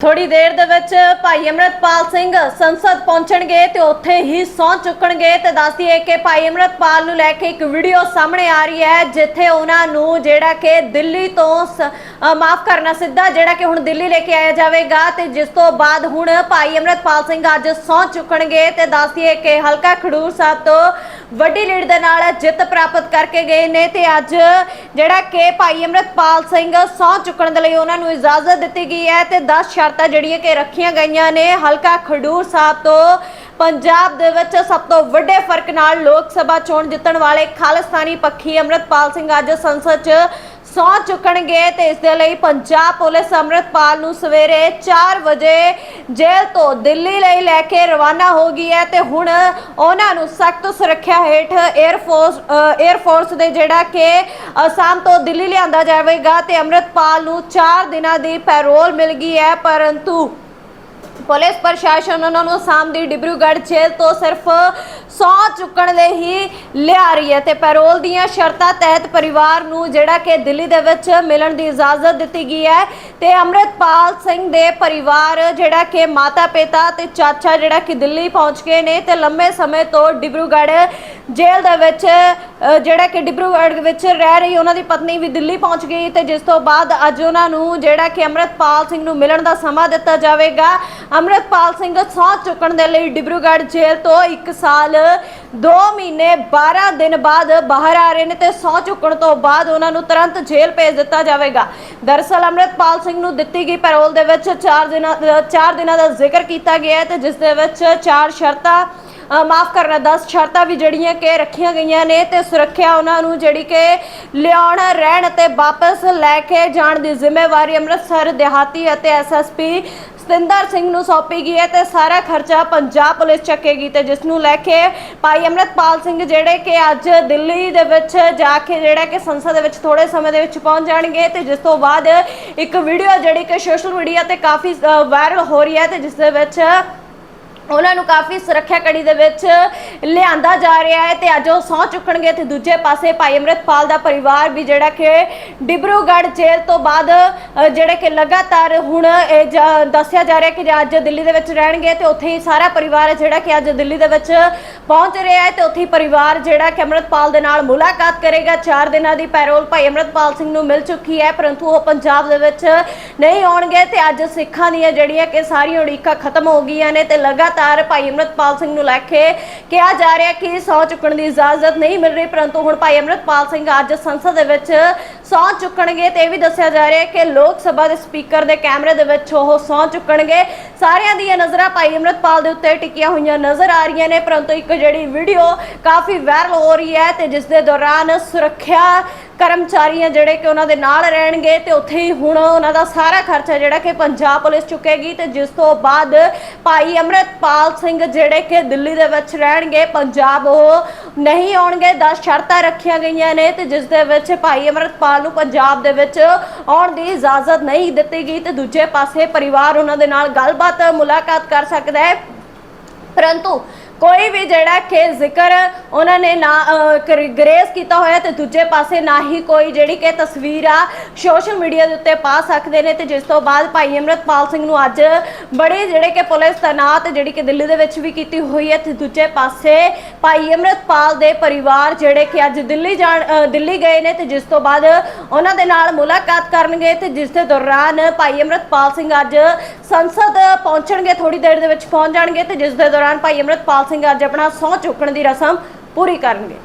ਥੋੜੀ ਦੇਰ ਦੇ ਵਿੱਚ ਭਾਈ ਅਮਰਤਪਾਲ ਸਿੰਘ ਸੰਸਦ ਪਹੁੰਚਣਗੇ ਤੇ ਉੱਥੇ ਹੀ ਸਹੁੰ ਚੁੱਕਣਗੇ ਤੇ ਦੱਸਦੀ ਹੈ ਕਿ ਭਾਈ ਅਮਰਤਪਾਲ ਨੂੰ ਲੈ ਕੇ ਇੱਕ ਵੀਡੀਓ ਸਾਹਮਣੇ ਆ ਰਹੀ ਹੈ, ਜਿੱਥੇ ਉਹਨਾਂ ਨੂੰ ਜਿਹੜਾ ਕਿ ਦਿੱਲੀ ਤੋਂ ਮਾਫ ਕਰਨਾ ਸਿੱਧਾ, ਜਿਹੜਾ ਕਿ ਹੁਣ ਦਿੱਲੀ ਲੈ ਕੇ ਆਇਆ ਜਾਵੇਗਾ ਤੇ ਜਿਸ ਤੋਂ ਬਾਅਦ ਹੁਣ ਭਾਈ ਅਮਰਤਪਾਲ ਸਿੰਘ ਅੱਜ ਸਹੁੰ ਚੁੱਕਣਗੇ ਤੇ ਦੱਸਦੀ ਹੈ ਕਿ ਹਲਕਾ ਖਡੂਰ ਸਾਹਿਬ ਤੋਂ ਵੱਡੀ ਲੀਡ ਦੇ ਨਾਲ ਜਿੱਤ ਪ੍ਰਾਪਤ ਕਰਕੇ ਗਏ ਨੇ ਤੇ ਅੱਜ ਜਿਹੜਾ ਕਿ ਭਾਈ ਅਮਰਤਪਾਲ ਸਿੰਘ ਸਹੁੰ ਚੁੱਕਣ ਦੇ ਲਈ ਉਹਨਾਂ ਨੂੰ ਇਜਾਜ਼ਤ ਦਿੱਤੀ ਗਈ ਹੈ ਤੇ 10 ਸ਼ਰਤਾਂ ਜਿਹੜੀਆਂ ਕਿ ਰੱਖੀਆਂ ਗਈਆਂ ਨੇ। ਹਲਕਾ ਖਡੂਰ ਸਾਹਿਬ ਤੋਂ ਪੰਜਾਬ ਦੇ ਵਿੱਚ ਸਭ ਤੋਂ ਵੱਡੇ ਫ਼ਰਕ ਨਾਲ ਲੋਕ ਸਭਾ ਚੋਣ ਜਿੱਤਣ ਵਾਲੇ ਖਾਲਿਸਤਾਨੀ ਪੱਖੀ ਅਮਰਤਪਾਲ ਸਿੰਘ ਅੱਜ ਸੰਸਦ 'ਚ ਸਹੁੰ ਚੁੱਕਣਗੇ ਤੇ ਇਸ ਦੇ ਲਈ ਪੰਜਾਬ ਪੁਲਿਸ ਅਮਰਤਪਾਲ ਨੂੰ ਸਵੇਰੇ 4 ਵਜੇ ਜੇਲ੍ਹ ਤੋਂ ਦਿੱਲੀ ਲਈ ਲੈ ਕੇ ਰਵਾਨਾ ਹੋ ਗਈ ਹੈ ਤੇ ਹੁਣ ਉਹਨਾਂ ਨੂੰ ਸਖਤ ਸੁਰੱਖਿਆ ਹੇਠ 에ਅਰ ਫੋਰਸ 에ਅਰ ਫੋਰਸ ਦੇ ਜਿਹੜਾ ਕਿ ਅਸਾਮ ਤੋਂ ਦਿੱਲੀ ਲਿਆਂਦਾ ਜਾਵੇਗਾ ਤੇ ਅਮਰਤਪਾਲ ਨੂੰ 4 ਦਿਨਾਂ ਦੀ ਪੈਰੋਲ ਮਿਲ ਗਈ ਹੈ, ਪਰੰਤੂ ਪੁਲਿਸ ਪ੍ਰਸ਼ਾਸਨ ਉਹਨਾਂ ਨੂੰ ਅਸਾਮ ਦੀ ਡਿਬਰੂਗੜ੍ਹ ਜੇਲ੍ਹ ਤੋਂ ਸਿਰਫ 100 ਚੁੱਕਣ ਲਈ ਹੀ ਲਿਆ ਰਹੀ ਹੈ ਤੇ ਪੈਰੋਲ ਦੀਆਂ ਸ਼ਰਤਾਂ ਤਹਿਤ ਪਰਿਵਾਰ ਨੂੰ ਜਿਹੜਾ ਕਿ ਦਿੱਲੀ ਦੇ ਵਿੱਚ ਮਿਲਣ ਦੀ ਇਜਾਜ਼ਤ ਦਿੱਤੀ ਗਈ ਹੈ ਤੇ ਅੰਮ੍ਰਿਤਪਾਲ ਸਿੰਘ ਦੇ ਪਰਿਵਾਰ ਜਿਹੜਾ ਕਿ ਮਾਤਾ ਪਿਤਾ ਤੇ ਚਾਚਾ ਜਿਹੜਾ ਕਿ ਦਿੱਲੀ ਪਹੁੰਚ ਗਏ ਨੇ ਤੇ ਲੰਮੇ ਸਮੇਂ ਤੋਂ ਡਿਬਰੂਗੜ੍ਹ ਜੇਲ੍ਹ ਦੇ ਵਿੱਚ ਜਿਹੜਾ ਕਿ ਡਿਬਰੂਗੜ੍ਹ ਵਿੱਚ ਰਹਿ ਰਹੀ ਉਹਨਾਂ ਦੀ ਪਤਨੀ ਵੀ ਦਿੱਲੀ ਪਹੁੰਚ ਗਈ ਤੇ ਜਿਸ ਤੋਂ ਬਾਅਦ ਅੱਜ ਉਹਨਾਂ ਨੂੰ ਜਿਹੜਾ ਕਿ ਅੰਮ੍ਰਿਤਪਾਲ ਸਿੰਘ ਨੂੰ ਮਿਲਣ ਦਾ ਸਮਾਂ ਦਿੱਤਾ ਜਾਵੇਗਾ। ਅੰਮ੍ਰਿਤਪਾਲ ਸਿੰਘ ਸਹੁੰ ਚੁੱਕਣ ਦੇ ਲਈ ਡਿਬਰੂਗੜ੍ਹ ਜੇਲ੍ਹ ਤੋਂ 1 ਸਾਲ 2 ਮਹੀਨੇ 12 ਦਿਨ ਬਾਅਦ ਬਾਹਰ ਆ ਰਹੇ ਨੇ ਤੇ ਸਹੁੰ ਚੁੱਕਣ ਤੋਂ ਬਾਅਦ ਉਹਨਾਂ ਨੂੰ ਤੁਰੰਤ ਜੇਲ੍ਹ ਭੇਜ ਦਿੱਤਾ ਜਾਵੇਗਾ। ਦਰਅਸਲ ਅੰਮ੍ਰਿਤਪਾਲ ਸਿੰਘ ਨੂੰ ਦਿੱਤੀ ਗਈ ਪੈਰੋਲ ਦੇ ਵਿੱਚ 4 ਦਿਨਾਂ 4 ਦਿਨਾਂ ਦਾ ਜ਼ਿਕਰ ਕੀਤਾ ਗਿਆ ਹੈ ਤੇ ਜਿਸ ਦੇ ਵਿੱਚ 4 ਸ਼ਰਤਾਂ ਮਾਫ ਕਰਨਾ 10 ਸ਼ਰਤਾਂ ਵੀ ਜਿਹੜੀਆਂ ਕਿ ਰੱਖੀਆਂ ਗਈਆਂ ਨੇ ਤੇ ਸੁਰੱਖਿਆ ਉਹਨਾਂ ਨੂੰ ਜਿਹੜੀ ਕਿ ਲਿਆਉਣ, ਰਹਿਣ ਅਤੇ ਵਾਪਸ ਲੈ ਕੇ ਜਾਣ ਦੀ ਜ਼ਿੰਮੇਵਾਰੀ ਅੰਮ੍ਰਿਤਸਰ ਦਿਹਾਤੀ ਅਤੇ ਐਸਐਸਪੀ ਸਤਿੰਦਰ ਸਿੰਘ ਨੂੰ ਸੌਂਪੀ ਗਈ ਹੈ ਤੇ ਸਾਰਾ ਖਰਚਾ ਪੰਜਾਬ ਪੁਲਿਸ ਚੱਕੇਗੀ ਤੇ ਜਿਸ ਨੂੰ ਲੈ ਕੇ ਭਾਈ ਅਮਰਤਪਾਲ ਸਿੰਘ ਜਿਹੜੇ ਕਿ ਅੱਜ ਦਿੱਲੀ ਦੇ ਵਿੱਚ ਜਾ ਕੇ ਜਿਹੜਾ ਕਿ ਸੰਸਦ ਦੇ ਵਿੱਚ ਥੋੜੇ ਸਮੇਂ ਦੇ ਵਿੱਚ ਪਹੁੰਚ ਜਾਣਗੇ ਤੇ ਜਿਸ ਤੋਂ ਬਾਅਦ ਇੱਕ ਵੀਡੀਓ ਜਿਹੜੀ ਕਿ ਸੋਸ਼ਲ ਮੀਡੀਆ ਤੇ ਕਾਫੀ ਵਾਇਰਲ ਹੋ ਰਹੀ ਹੈ ਤੇ ਜਿਸ ਦੇ ਵਿੱਚ ਉਹਨਾਂ ਨੂੰ ਕਾਫੀ ਸੁਰੱਖਿਆ ਕੜੀ ਦੇ ਵਿੱਚ ਲਿਆਂਦਾ ਜਾ ਰਿਹਾ ਹੈ ਤੇ ਅੱਜ ਉਹ ਸਹੁੰ ਚੁੱਕਣਗੇ ਤੇ ਦੂਜੇ ਪਾਸੇ ਭਾਈ ਅਮਰਿਤਪਾਲ ਦਾ ਪਰਿਵਾਰ ਵੀ ਜਿਹੜਾ ਕਿ ਡਿਬਰੂਗੜ੍ਹ ਜੇਲ੍ਹ ਤੋਂ ਬਾਅਦ ਅ, ਜਿਹੜੇ ਕਿ ਲਗਾਤਾਰ ਹੁਣ ਇਹ ਜ- ਦੱਸਿਆ ਜਾ ਰਿਹਾ ਕਿ ਅੱਜ ਦਿੱਲੀ ਦੇ ਵਿੱਚ ਰਹਿਣਗੇ ਤੇ ਉੱਥੇ ਹੀ ਸਾਰਾ ਪਰਿਵਾਰ ਜਿਹੜਾ ਕਿ ਅੱਜ ਦਿੱਲੀ ਦੇ ਵਿੱਚ ਪਹੁੰਚ ਰਿਹਾ ਹੈ ਤੇ ਉੱਥੇ ਹੀ ਪਰਿਵਾਰ ਜਿਹੜਾ ਕਿ ਅਮਰਿਤਪਾਲ ਦੇ ਨਾਲ ਮੁਲਾਕਾਤ ਕਰੇਗਾ। 4 ਦਿਨਾਂ ਦੀ ਪੈਰੋਲ ਭਾਈ ਅਮਰਿਤਪਾਲ ਸਿੰਘ ਨੂੰ ਮਿਲ ਚੁੱਕੀ ਹੈ ਪਰੰਤੂ ਉਹ ਪੰਜਾਬ ਦੇ ਵਿੱਚ ਨਹੀਂ ਆਉਣਗੇ ਤੇ ਅੱਜ ਸਿੱਖਾਂ ਦੀਆਂ ਜਿਹੜੀਆਂ ਕਿ ਸਾਰੀਆਂ ਉਡੀਕਾਂ ਖਤਮ ਹੋ ਗਈਆਂ ਨੇ ਤੇ ਲਗਾਤਾਰ ਭਾਈ ਅਮਰਿਤਪਾਲ ਸਿੰਘ ਨੂੰ ਲੈ ਕੇ ਕਿਹਾ ਜਾ ਰਿਹਾ ਕਿ ਸਹੁੰ ਚੁੱਕਣ ਦੀ ਇਜਾਜ਼ਤ ਨਹੀਂ ਮਿਲ ਰਹੀ, ਪਰੰਤੂ ਹੁਣ ਭਾਈ ਅਮਰਿਤਪਾਲ ਸਿੰਘ ਅੱਜ ਸੰਸਦ ਦੇ ਵਿੱਚ ਸਹੁੰ ਚੁੱਕਣਗੇ ਤੇ ਇਹ ਵੀ ਦੱਸਿਆ ਜਾ ਰਿਹਾ ਹੈ ਕਿ ਲੋਕ ਸਭਾ ਦੇ ਸਪੀਕਰ ਦੇ ਕੈਮਰੇ ਦੇ ਵਿੱਚ ਉਹ ਸਹੁੰ ਚੁੱਕਣਗੇ। ਸਾਰਿਆਂ ਦੀਆਂ ਨਜ਼ਰਾਂ ਭਾਈ ਅਮਰਿਤਪਾਲ ਦੇ ਉੱਤੇ ਟਿਕੀਆਂ ਹੋਈਆਂ ਨਜ਼ਰ ਆ ਰਹੀਆਂ ਨੇ, ਪਰੰਤੂ ਇੱਕ ਜਿਹੜੀ ਵੀਡੀਓ ਕਾਫੀ ਵਾਇਰਲ ਹੋ ਰਹੀ ਹੈ ਤੇ ਜਿਸ ਦੇ ਦੌਰਾਨ ਸੁਰੱਖਿਆ ਕਰਮਚਾਰੀਆਂ ਜਿਹੜੇ ਕਿ ਉਹਨਾਂ ਦੇ ਨਾਲ ਰਹਿਣਗੇ ਤੇ ਉੱਥੇ ਹੀ ਹੁਣ ਉਹਨਾਂ ਦਾ ਸਾਰਾ ਖਰਚਾ ਜਿਹੜਾ ਕਿ ਪੰਜਾਬ ਪੁਲਿਸ ਚੁੱਕੇਗੀ ਤੇ ਜਿਸ ਤੋਂ ਬਾਅਦ ਭਾਈ ਅਮਰਿਤਪਾਲ ਸਿੰਘ ਜਿਹੜੇ ਕਿ ਦਿੱਲੀ ਦੇ ਵਿੱਚ ਰਹਿਣਗੇ, ਪੰਜਾਬ ਉਹ ਨਹੀਂ ਆਉਣਗੇ 10 ਸ਼ਰਤਾਂ ਰੱਖੀਆਂ ਗਈਆਂ ਨੇ ਤੇ ਜਿਸ ਦੇ ਵਿੱਚ ਭਾਈ ਅਮਰਿਤਪਾਲ ਨੂੰ ਪੰਜਾਬ ਦੇ ਵਿੱਚ ਆਉਣ ਦੀ ਇਜਾਜ਼ਤ ਨਹੀਂ ਦਿੱਤੀ ਗਈ ਤੇ ਦੂਜੇ ਪਾਸੇ ਪਰਿਵਾਰ ਉਹਨਾਂ ਦੇ ਨਾਲ ਗੱਲਬਾਤ, ਮੁਲਾਕਾਤ ਕਰ ਸਕਦਾ ਹੈ। ਪਰੰਤੂ ਕੋਈ ਵੀ ਜਿਹੜਾ ਕਿ ਜ਼ਿਕਰ ਉਹਨਾਂ ਨੇ ਨਾ ਅਹ, ਕੀਤਾ ਹੋਇਆ ਤੇ ਦੂਜੇ ਪਾਸੇ ਨਾ ਹੀ ਕੋਈ ਜਿਹੜੀ ਕਿ ਤਸਵੀਰ ਆ ਸੋਸ਼ਲ ਮੀਡੀਆ ਦੇ ਉੱਤੇ ਪਾ ਸਕਦੇ ਨੇ ਤੇ ਜਿਸ ਤੋਂ ਬਾਅਦ ਭਾਈ ਅਮਰਤਪਾਲ ਸਿੰਘ ਨੂੰ ਅੱਜ ਬੜੇ ਜਿਹੜੇ ਕਿ ਪੁਲਿਸ ਤਨਾਤ ਜਿਹੜੀ ਕਿ ਦਿੱਲੀ ਦੇ ਵਿੱਚ ਵੀ ਕੀਤੀ ਹੋਈ ਹੈ ਤੇ ਦੂਜੇ ਪਾਸੇ ਭਾਈ ਅਮਰਤਪਾਲ ਦੇ ਪਰਿਵਾਰ ਜਿਹੜੇ ਕਿ ਅੱਜ ਦਿੱਲੀ ਜਾਣ ਦਿੱਲੀ ਗਏ ਨੇ ਤੇ ਜਿਸ ਤੋਂ ਬਾਅਦ ਉਹਨਾਂ ਦੇ ਨਾਲ ਮੁਲਾਕਾਤ ਕਰਨਗੇ ਤੇ ਜਿਸ ਦੇ ਦੌਰਾਨ ਭਾਈ ਅਮਰਤਪਾਲ ਸਿੰਘ ਅੱਜ ਸੰਸਦ ਪਹੁੰਚਣਗੇ ਥੋੜੀ ਦੇਰ ਦੇ ਵਿੱਚ ਪਹੁੰਚ ਜਾਣਗੇ ਤੇ ਜਿਸ ਦੇ ਦੌਰਾਨ ਭਾਈ ਅਮਰਤਪਾਲ ਸਿੰਘ ਅੱਜ ਆਪਣਾ ਸਹੁੰ ਚੁੱਕਣ ਦੀ ਰਸਮ ਪੂਰੀ ਕਰਨਗੇ।